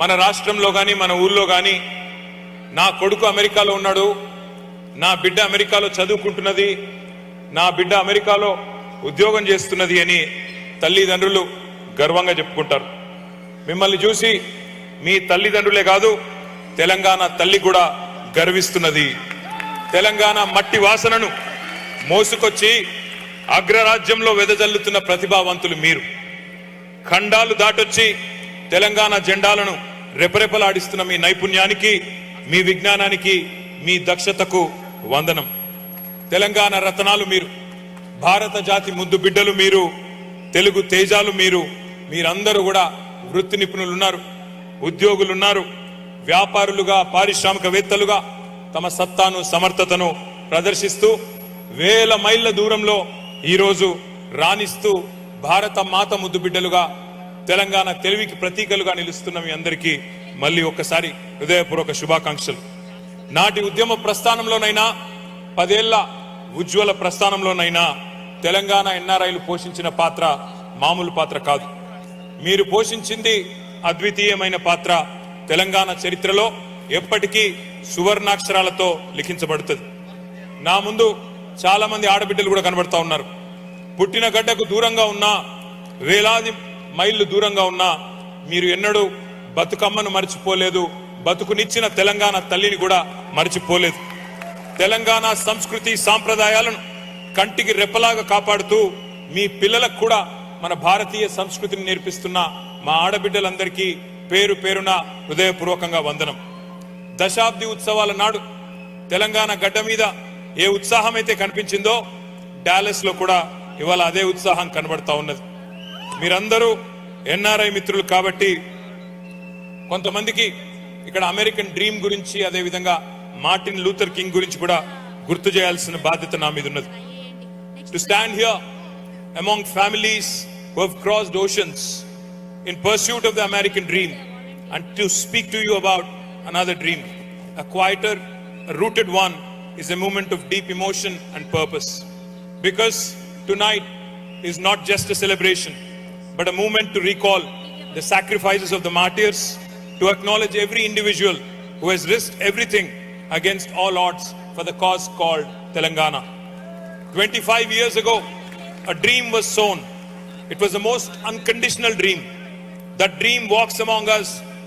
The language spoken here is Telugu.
మన రాష్ట్రంలో కానీ మన ఊళ్ళో కానీ నా కొడుకు అమెరికాలో ఉన్నాడు నా బిడ్డ అమెరికాలో చదువుకుంటున్నది నా బిడ్డ అమెరికాలో ఉద్యోగం చేస్తున్నది అని తల్లిదండ్రులు గర్వంగా చెప్పుకుంటారు. మిమ్మల్ని చూసి మీ తల్లిదండ్రులే కాదు తెలంగాణ తల్లి కూడా గర్విస్తున్నది. తెలంగాణ మట్టి వాసనను మోసుకొచ్చి అగ్రరాజ్యంలో వెదజల్లుతున్న ప్రతిభావంతులు మీరు. ఖండాలు దాటొచ్చి తెలంగాణ జెండాలను రెపరెపలాడిస్తున్న మీ నైపుణ్యానికి మీ విజ్ఞానానికి మీ దక్షతకు వందనం. తెలంగాణ రతనాలు మీరు భారత జాతి ముద్దు బిడ్డలు మీరు తెలుగు తేజాలు మీరు మీరందరూ కూడా వృత్తి నిపుణులు ఉన్నారు ఉద్యోగులు ఉన్నారు వ్యాపారులుగా పారిశ్రామికవేత్తలుగా తమ సత్తాను సమర్థతను ప్రదర్శిస్తూ వేల మైళ్ళ దూరంలో ఈరోజు రాణిస్తూ భారత మాత ముద్దు బిడ్డలుగా తెలంగాణ తెలివికి ప్రతీకలుగా నిలుస్తున్న మీ అందరికీ మళ్ళీ ఒక్కసారి హృదయపూర్వక శుభాకాంక్షలు. నాటి ఉద్యమ ప్రస్థానంలోనైనా పదేళ్ళ ఉజ్వల ప్రస్థానంలోనైనా తెలంగాణ ఎన్ఆర్ఐలు పోషించిన పాత్ర మామూలు పాత్ర కాదు. మీరు పోషించింది అద్వితీయమైన పాత్ర తెలంగాణ చరిత్రలో ఎప్పటికీ సువర్ణాక్షరాలతో లిఖించబడుతుంది. నా ముందు చాలా మంది ఆడబిడ్డలు కూడా కనబడతా ఉన్నారు. పుట్టిన గడ్డకు దూరంగా ఉన్న వేలాది మైళ్ళు దూరంగా ఉన్నా మీరు ఎన్నడూ బతుకమ్మను మర్చిపోలేదు. బతుకునిచ్చిన తెలంగాణ తల్లిని కూడా మర్చిపోలేదు. తెలంగాణ సంస్కృతి సాంప్రదాయాలను కంటికి రెప్పలాగా కాపాడుతూ మీ పిల్లలకు కూడా మన భారతీయ సంస్కృతిని నేర్పిస్తున్న మా ఆడబిడ్డలందరికీ పేరు పేరున హృదయపూర్వకంగా వందనం. దశాబ్ది ఉత్సవాల నాడు తెలంగాణ గడ్డ మీద ఏ ఉత్సాహం అయితే కనిపించిందో డాలస్లో కూడా ఇవాళ అదే ఉత్సాహం కనబడతా ఉన్నది. మీరందరూ ఎన్ఆర్ఐ మిత్రులు కాబట్టి కొంతమందికి ఇక్కడ అమెరికన్ డ్రీమ్ గురించి అదేవిధంగా మార్టిన్ లూథర్ కింగ్ గురించి కూడా గుర్తు చేయాల్సిన బాధ్యత నా మీద ఉన్నది. To stand here among families crossed oceans in pursuit of the American dream and to speak to you about another dream a quieter rooted one is a moment of deep emotion and purpose because tonight not just a celebration but a moment to recall the sacrifices of the martyrs, to acknowledge every individual who has risked everything against all odds for the cause called Telangana. 25 years ago, a dream was sown. It was the most unconditional dream. That dream walks among us